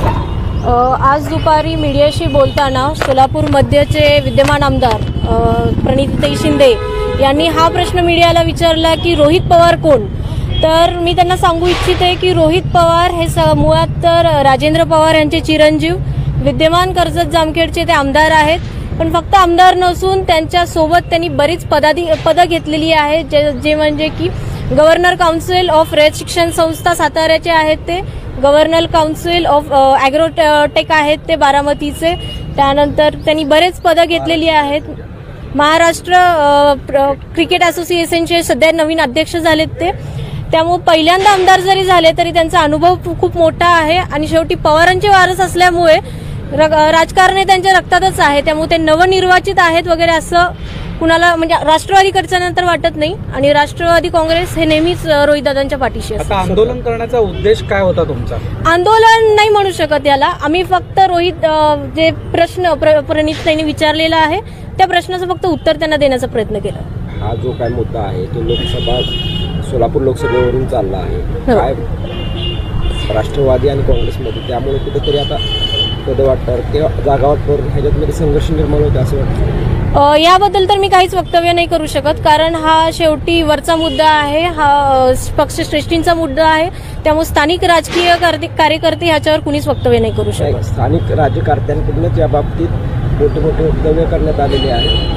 आज दुपारी मीडियाशी बोलताना सोलापूर मध्यचे विद्यमान आमदार अ, प्रणितीताई शिंदे यांनी हा प्रश्न मीडियाला विचारला की रोहित पवार कोण? तर मी त्यांना सांगू इच्छिते की रोहित पवार हे स मुळात तर राजेंद्र पवार यांचे चिरंजीव विद्यमान कर्जत जामखेडचे ते आमदार आहेत पण फक्त आमदार नसून त्यांच्यासोबत त्यांनी बरीच पदाधी पदं घेतलेली आहेत जे जे म्हणजे की गव्हर्नर काउन्सिल ऑफ रयत शिक्षण संस्था साताऱ्याचे आहेत ते गव्हर्नर काउन्सिल ऑफ ॲग्रोटेक आहेत ते बारामतीचे. त्यानंतर त्यांनी बरेच पदं घेतलेली आहेत. महाराष्ट्र प्र- क्रिकेट असोसिएशनचे सध्या नवीन अध्यक्ष झालेत ते. त्यामुळे पहिल्यांदा आमदार जरी झाले तरी त्यांचा अनुभव खूप मोठा आहे आणि शेवटी पवारांचे वारस असल्यामुळे र- राजकारण हे त्यांच्या रक्तातच आहे. त्यामुळे ते नवनिर्वाचित आहेत वगैरे असं कुणाला म्हणजे राष्ट्रवादीकडच्या नंतर वाटत नाही आणि राष्ट्रवादी काँग्रेस हे नेहमीच रोहितदादांच्या पाठीशी असतं. आता आंदोलन करण्याचा उद्देश काय होता तुमचा? आंदोलन नाही म्हणू शकत याला. आम्ही फक्त रोहित जे प्रश्न प्र- प्रणित त्यांनी विचारलेला आहे त्या प्रश्नाचं फक्त उत्तर त्यांना देण्याचा प्रयत्न केला. हा जो काय मुद्दा आहे तो लोकसभा सोलापूर लोकसभेवरून चालला आहे. हो. काय राष्ट्रवादी आणि काँग्रेसमध्ये? त्यामुळे कुठेतरी आता पद वाटतं किंवा जागा वाटतं ह्याच्यातमध्ये संघर्ष निर्माण होते असं वाटतं. याबद्दल तर मी काहीच वक्तव्य नाही करू शकत कारण हा शेवटी वरचा मुद्दा आहे हा पक्षश्रेष्ठींचा मुद्दा आहे. त्यामुळे स्थानिक राजकीय कार्य- कार्यकर्ते ह्याच्यावर कुणीच वक्तव्य नाही करू शकत. स्थानिक राज्यकर्त्यांकडूनच या बाबतीत मोठे मोठे वक्तव्य करण्यात आलेले आहे.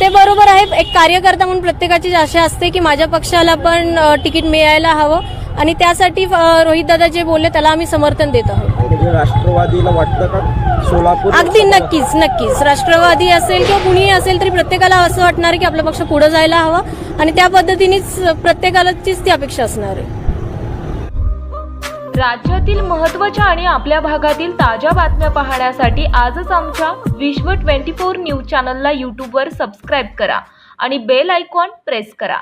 ते बरोबर आहे एक कार्यकर्ता म्हणून प्रत्येकाची आशा असते की माझ्या पक्षाला पण तिकीट मिळायला हवं. आणि त्यासाठी रोहित दादा जे बोलले त्याला आम्ही समर्थन देत आहोत. म्हणजे राष्ट्रवादीला वाटतं का? सोलापूर अगदी नक्कीच नक्कीच. राष्ट्रवादी असेल किंवा कुणीही असेल तरी प्रत्येकाला असं वाटणार आहे की आपला पक्ष पुढे जायला हवा. आणि त्या पद्धतीनेच प्रत्येकाला तीच ती अपेक्षा असणार आहे. राज्यातील महत्त्वाच्या आणि आपल्या भागातील ताज्या बातम्या पाहण्यासाठी आजच आमच्या विश्व 24 न्यूज चॅनलला यूट्यूबवर सबस्क्राईब करा आणि बेल आयकॉन प्रेस करा.